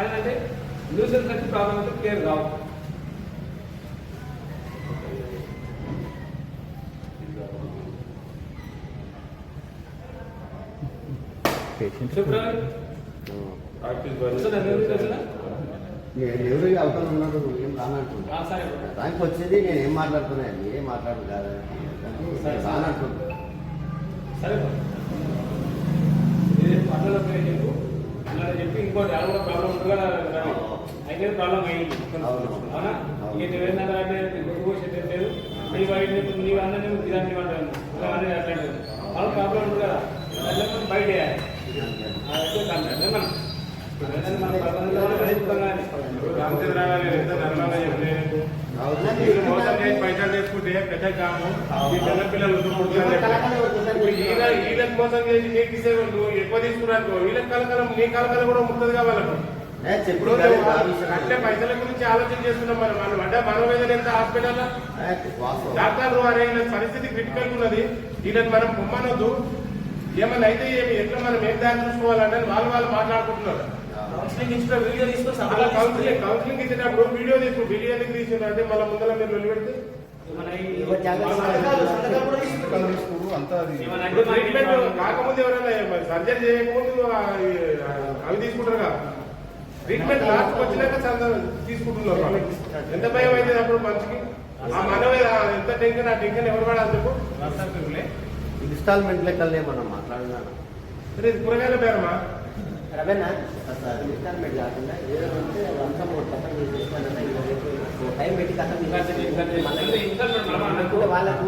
కానీ అంటే న్యూసెన్స్ అంటే ప్రాబ్లం అంటే క్లియర్ కావు. ఎవరు అవతల ఉన్నాడు ఏం రానంటున్నా ఆ, సరే. దానికి వచ్చేది నేను ఏం మాట్లాడుతున్నా మీరేం మాట్లాడు కాదు? రానంటున్నా సరే. అట్లా అలా చెప్పి ఇంకోటి అది కూడా ప్రాబ్లం ఉంటుంది అయితే ప్రాబ్లం అయింది అవునా అవును. ఇక నువ్వేందంటే అంటే గుర్తు పోసేది లేదు నీ వాడి నీ అన్న నేను ఇదాన్ని అంటాను అట్లాంటిది వాళ్ళ ప్రాబ్లం ఉంది కదా అట్లా మనం బయట వేయాలి. ఆ, అయితే కాదు. మన ప్రపంచంలో కానీ. రామచంద్ర గారు ఎంత చెప్పలేదు పైసలు తీసుకుంటే పెద్ద కాము. ఈ చిన్న పిల్లలు వీళ్ళకి మోసం చేసి నీకు నువ్వు ఎక్కువ తీసుకున్నాను వీళ్ళకి కలకలం నీ కలకలం కూడా ఉంటుంది నువ్వు అట్లే పైసల గురించి ఆలోచన చేస్తున్నాం మనం మనం అంటే మన మీద ఎంత హాస్పిటల్ డాక్టర్లు వీళ్ళ పరిస్థితి క్రిటికల్ ఉన్నది. వీళ్ళని మనం పొమ్మనొద్దు. ఏమన్నా అయితే ఏమి ఎట్లా మనం ఏం దాన్ని చూసుకోవాలంటే వాళ్ళు వాళ్ళు మాట్లాడుకుంటున్నారు. కౌన్సిలింగ్ ఇచ్చిన వీడియో తీసుకొని అలా కౌన్సిలింగ్ కౌన్సిలింగ్ ఇచ్చేటప్పుడు వీడియో తీసుకు వీడియో ఎందుకు తీసిండ్రు అంటే మళ్ళీ ముందర మీరు ట్రీట్మెంట్ కాకముందు ఎవరైనా సర్జరీ చేయకముందు అవి తీసుకుంటారు కదా. ట్రీట్మెంట్ లాస్ట్ వచ్చినాక తీసుకుంటున్నారు. ఎంత భయం అయితే అప్పుడు మనిషికి? ఆ మనమే ఎంత టెన్షన్ ఆ టెన్షన్ ఎవరు పడాలి చెప్పు? ఇన్స్టాల్మెంట్ లెక్కలనే మనం ఇది కూరగాయల పేరమా రవేనా అసలు ఇన్స్టాల్మెంట్ కాకుండా ఏదో ఉంటే లంచం కథం చేసేసుకోవాలంటే ఇంకా రేపు ఓ టైం పెట్టి కథం అంటే మళ్ళీ ఇన్స్టాల్మెంట్ మనం అన్నట్టు కూడా వాళ్ళకు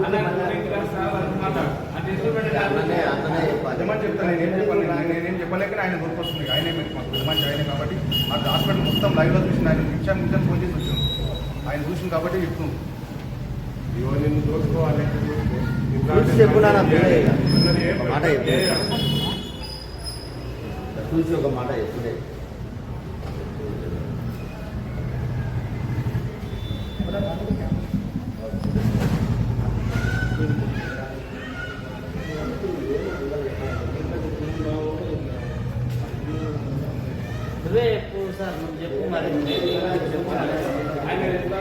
చెప్తాను నేనేం చెప్పలేక ఆయన గుర్తొస్తుంది ఆయనే మంచి ఆయన కాబట్టి. ఆ హాస్పిటల్ మొత్తం లైవ్లో చూసిన ఆయన నిమిషం నిమిషం ఫోన్ చేసి వచ్చాను ఆయన చూసింది కాబట్టి చెప్తున్నాను ఇవో నిన్ను చూసుకోవాలి మాట చెప్పు.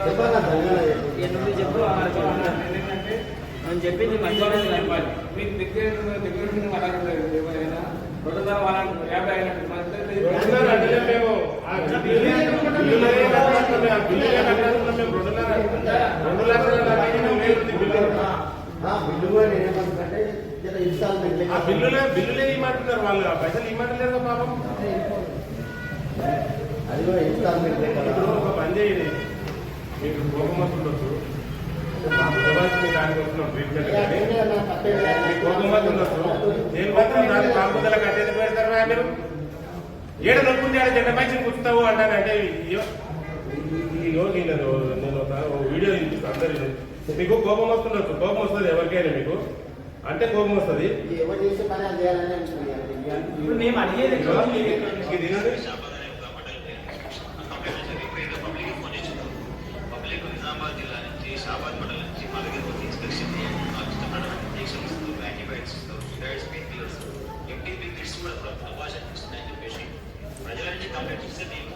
చెప్పు. ఏ నువ్వు చెప్పు ఆ చెప్పు అన్న. ఏంటంటే నేను చెప్పింది మంచిగా చెప్పాలి మీకు దగ్గర దగ్గర నుండి మాట్లాడుతున్నారు ఎవరైనా రెండున్నర యాభై బిల్లులే బిల్లులే ఇమ్మంటున్నారు వాళ్ళు. ఆ పైసలు ఇమ్మంటలేరు పాపం. అది కూడా ఇన్స్టాల్మెంట్ ఒక పని చేయండి. మీకు కోపం వస్తుండొచ్చు. దానికి వస్తున్నాం ట్రీట్మెంట్ కానీ మీకు కోపం వస్తుండొచ్చు నేను మాత్రం దాని కాపుదల కట్టేది పెడతారు రా మీరు ఏడ నొప్పుంది ఆడ జెండ పైసలు కూర్చుతావు అంటానంటే అయ్యో ఇగో నేను నేను ఒక ఓ వీడియో చూపిస్తాను మీకు కోపం వస్తుండొచ్చు. కోపం వస్తుంది ఎవరికైనా మీకు. అంటే కోపం వస్తుంది. ఇప్పుడు మేము అడిగేది Ale oni tam jako sedí.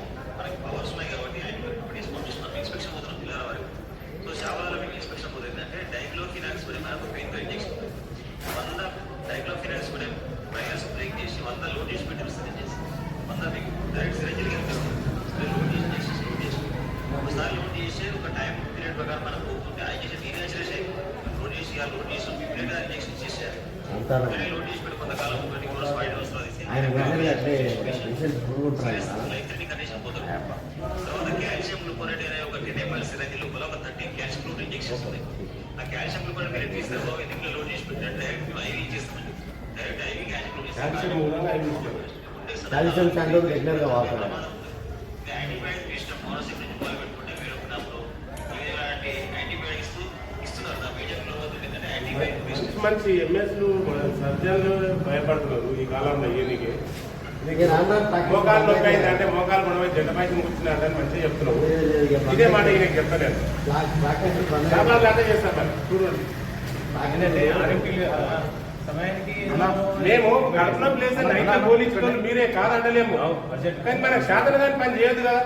తర్వాత కాల్షియం గ్లూకోనేట్ అనే ఒక టెన్ ఎంఎల్ లోపల ఒక థర్టీ కాల్షియం గ్లూకోనేట్ ఇంజెక్షన్స్ ఉన్నాయి ఆ కాల్షియం గ్లూకోనేట్ మీరు తీస్తారు ఎందుకు లోడ్ చేసి డైరెక్ట్ మేము చేస్తామండి direct IV calcium calcium calcium రెగ్యులర్గా వాడతాడు యాంటీబయాటిక్ ఇష్టం మోనోసిప్ నుంచి మొదలు పెట్టుకుంటే మీరు ఉన్నప్పుడు ఇలాంటి యాంటీబయాటిక్స్ ఇస్తున్నారు నా పేజెంట్లో యాంటీబయాటిక్ మంచి ఎంఎస్లు సర్జన్లు భయపడుతున్నారు ఈ కాలంలో ఈయనకి మోకాలు నొప్పి అంటే మోకాలు మనమే జెండ పైకి కూర్చున్నాడని మంచిగా చెప్తున్నావు. ఇదే మాట ఈయన చెప్తాను చేస్తాను మరి. చూడండి. మేము గడపడం ప్లేస్ నైట్ పోలీసుకొని మీరే కాదంటలేము. కానీ మనకు శాతం కానీ పని చేయదు కదా.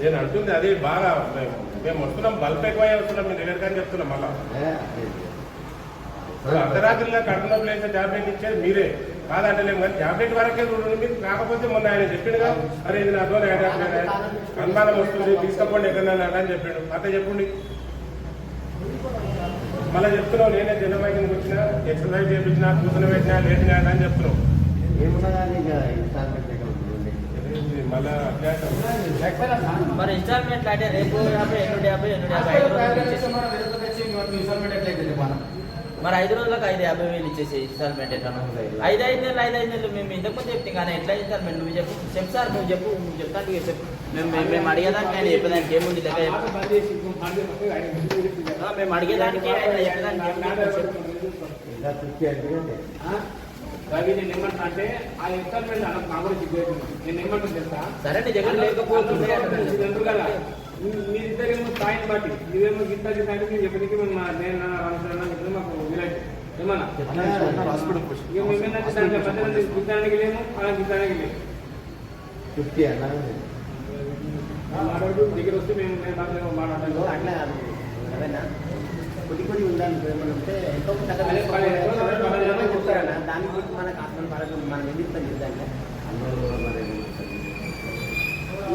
నేను అంటుంది అది బాగా మేము వస్తున్నాం బల్బ్ ఎక్కువ వస్తున్నాం మీ దగ్గర కానీ చెప్తున్నాం మళ్ళీ. అర్ధరాత్రిలో కడుపులో ప్లేస్ టాబ్లెట్ ఇచ్చేది మీరే. కాదంటలేము కానీ టాబ్లెట్ వరకే చూడండి మీరు. కాకపోతే మొన్న ఆయన చెప్పిండు కదా అరే ఇది నాతో అనుమానం వస్తుంది తీసుకపోండి ఎక్కడన్నా అని చెప్పిండు. అట్లా చెప్పండి. మళ్ళీ చెప్తున్నావు నేనే జనమైకి వచ్చిన ఎక్సర్సైజ్ చేయించిన కూతురు పెట్టినా లేటినా అని చెప్తున్నావు. మళ్ళా అభ్యాసం. మరి ఇన్స్టాల్మెంట్ అంటే రేపు యాభై యాభై యాభై మరి ఐదు రోజులకు ఐదు యాభై వేలు ఇచ్చేసి ఇన్స్టాల్మెంట్ ఎట్లా ఐదు ఐదు నెలలు ఐదు ఐదు నెలలు మేము ఇంతకుముందు చెప్తే కానీ ఎట్లా ఇన్స్టాల్మెంట్ నువ్వు చెప్పు. చెప్పు సార్ నువ్వు చెప్పు నువ్వు చెప్తాను చెప్పు. మేము మేము- మేము అడిగేదానికి ఆయన చెప్పేదానికి ఏముంది లెక్క మేము అడిగేదానికి ఆయన చెప్పేదానికి అంటే ఆ? ఇన్స్టాల్మెంట్ చేయకుండా నేను ఏమంటున్నా తెలుసా? సరే నీ దగ్గర లేకపోతుంది అంటున్నాను. ఇది ఎందుకు కదా మీ- మీ ఇద్దరేమో స్థాయిని బట్టి ఇదేమో గింత గింత అంటే మీరు చెప్పడానికి మేము మా- నేను రామచంద్ర ఇప్పుడు మాకు వీలైతే ఏమన్నా? హాస్పిటల్ పోయి ఇక మేమేంటంటే దాంట్లో మధ్యలో గిద్దానికి లేము అలా గిద్దానికి లేము. ఫిఫ్టీ అన్నా మాట్లాడుతూ దగ్గర వస్తే మేము మేము మాట్లాడలేదు అట్లా అదేనా కొద్ది కొద్ది ఉండాలి. ఏమైనా ఉంటే ఎంతో మనకు మనం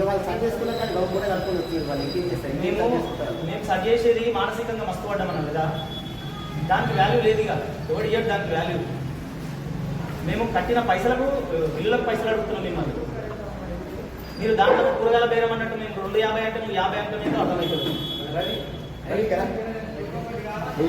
వాళ్ళు కానీ కూడా వచ్చారు వాళ్ళు ఇంకేం చేస్తారు? చేసేది మానసికంగా మస్తు పడ్డామన్నాం కదా. దానికి వాల్యూ లేదు ఇక. ఎవడు ఇయ్యడు దానికి వాల్యూ మేము కట్టిన పైసలకు బిల్లులకు పైసలు అడుగుతున్నాం మిమ్మల్ని మీరు దాంట్లో కూరగాయల బేరం అన్నట్టు మేము రెండు యాభై అంటే నువ్వు యాభై అంటే మీకు అర్థమవుతుంది. రవి అది కదా ఏ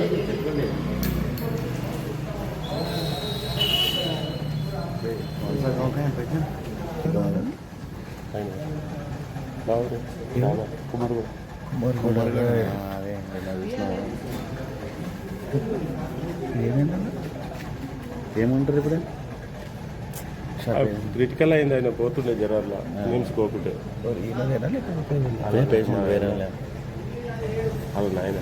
ఏమంటారు ఇప్పుడు? క్రిటికల్ అయింది ఆయన పోతుండే జనాల్లో నిమిషుకోకుంటే పేషెంట్ వేరే వాళ్ళ నాయన.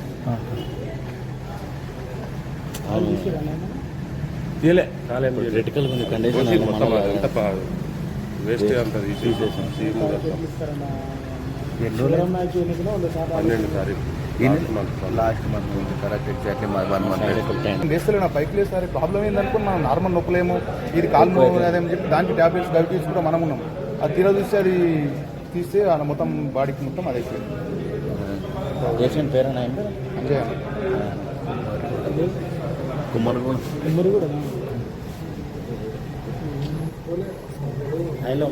తీయలే. కాలేం. క్రిటికల్ కండిషన్ మొత్తం అంతా వేస్ట్ అంత తీసేసాం సీఎం పన్నెండు తారీఖు. Last month correct exactly one month లేస్తలే నా పైకి లేస్తారు ప్రాబ్లం ఏందనుకుని మనం నార్మల్ నొప్పులేమో ఇది కాలు అదేమని చెప్పి దానికి టాబ్లెట్స్ డైబెటీస్ కూడా మనం ఉన్నాం. అది తీరా చూస్తే అది తీస్తే ఆ మొత్తం బాడీకి మొత్తం అదే ఏంటి అంజయ్ కుమ్మరిగూడ. హైలో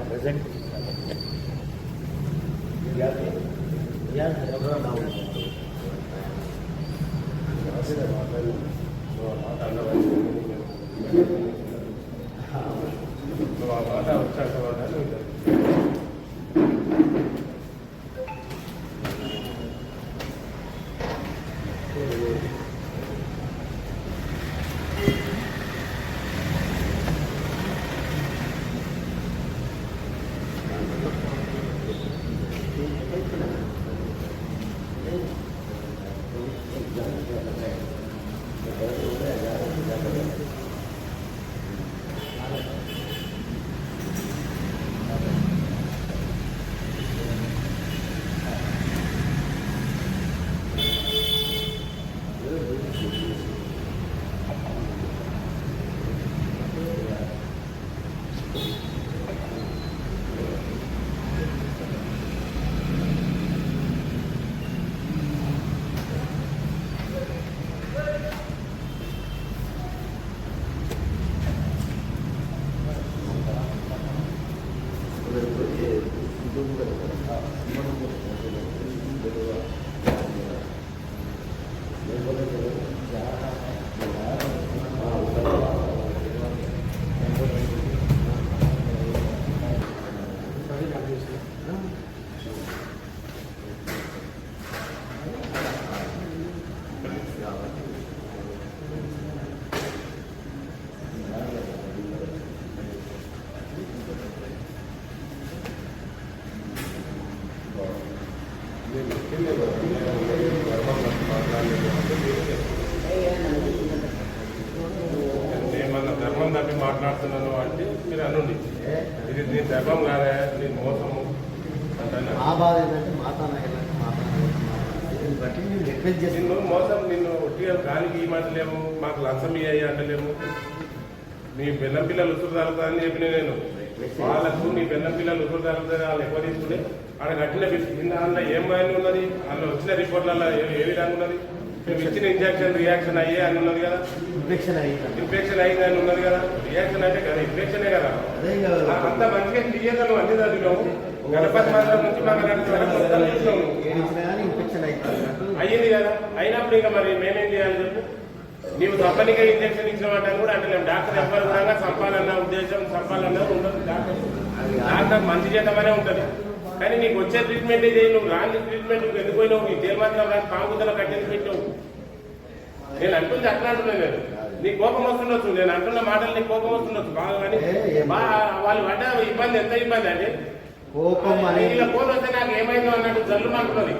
ప్రెసెంట్ నువ్వు ధర్మం తప్పి మాట్లాడుతున్నాను అంటే మీరు అనుండి. ఇది నీ ధర్మం కాదా? నీ మోసము? అంటాను మా బాధ ఏంటంటే మాతా నాయకులకు మాతా దీన్ని బట్టి నేను రిక్వెస్ట్ నిన్ను మోసం నిన్ను ఒట్టిగా గాలికి ఇవ్వమంటలేము మాకు లంచం ఇయ్యి అంటలేము నీ బెల్లం పిల్లలు ఉసురు అని చెప్పిన నేను. వాళ్ళకు నీ బెల్లం పిల్లలు ఉసురు తగ్గుతారు వాళ్ళు ఎక్కువ తీసుకుంటే ఆడ కట్టిన కింద అందులో ఏం అని ఉన్నది? అందులో వచ్చిన రిపోర్ట్లలో ఏ విధంగా ఉన్నది? ఇచ్చిన ఇంజక్షన్ రియాక్షన్ అయ్యే అని ఉన్నది కదా. ఇన్ఫెక్షన్ అయ్యింది ఇన్ఫెక్షన్ అయింది అని ఉన్నది కదా. రియాక్షన్ అంటే కదా ఇన్ఫెక్షనే కదా. అంత మంచిగా క్లియర్ నువ్వు అన్ని చదివినావు. గణపతి మాసం నుంచి మాకు అయ్యింది కదా. అయినప్పుడు ఇక మరి మేమేం చేయాలి చెప్పు? నీవు తప్పనిగా ఇంజక్షన్ ఇచ్చినమాట కూడా అంటలేము డాక్టర్ ఎవ్వరు కూడా చంపాలన్న ఉద్దేశం చంపాలన్న ఉండదు. డాక్టర్ డాక్టర్ మంచి చేద్దామనే ఉంటుంది. కానీ నీకు వచ్చే ట్రీట్మెంట్ చేయి నువ్వు రాని ట్రీట్మెంట్ నువ్వు ఎందుకు పోయినావు? నీ తేలి మాత్రం రాని కాంగుదల కట్టేసి పెట్టావు నేను అంటుంది అట్లా అంటున్నాను నేను. నీ కోపం వస్తుండొచ్చు. నేను అంటున్న మాటలు నీ కోపం వస్తుండొచ్చు. బాగా కానీ వాళ్ళు పడ్డ ఇబ్బంది ఎంత ఇబ్బంది అంటే కోపం ఇలా ఫోన్ వస్తే నాకు ఏమైందో అన్నట్టు జల్లు అన్నది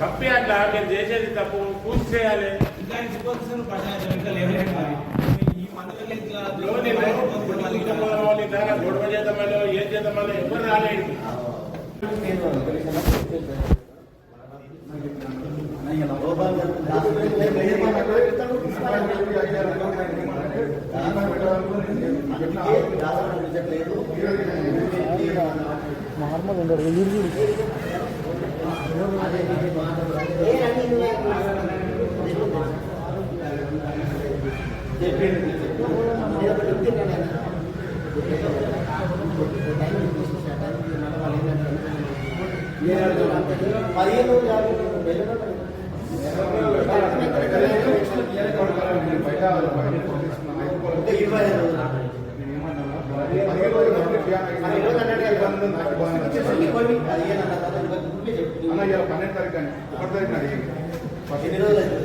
తప్పే అట్లా మీరు చేసేది తప్పు. పూర్తి చేయాలి. ఇంకా ఇంకొకసారి ప్రజలు ఇంకా లేవలేదు గొడవ చేద్దామని ఏం చేద్దామని ఎవరు రాలేదు లేదు, లేదు, మన అక్కడ ఇతను తీసుకురావాలి. అందుకే హాస్పిటల్ విజిట్లేదు. అదే ఇది మాట్లాడు. ఏ అన్ని నువ్వే చెప్పిండు చెప్పు. నేను ఒకటి చెప్తున్నాను ఆయన. టైం తీసుకొచ్చిన టైం మన వాళ్ళు ఏంటంటే నేను అడుగుతున్నా అంతే. పదిహేను రోజులు కాదు, వెళ్ళడం ఇంకా ఇరవై ఐదు రోజులు మరి ఈరోజు అన్నాడు కదా, ఇచ్చేసరికి కొన్ని పదిహేను అన్న తర్వాత ఇరవై ముందే చెప్పు. అన్న ఇవాళ పన్నెండు తారీఖు అని ఒకటి తారీఖు అడిగింది ఎన్ని రోజులు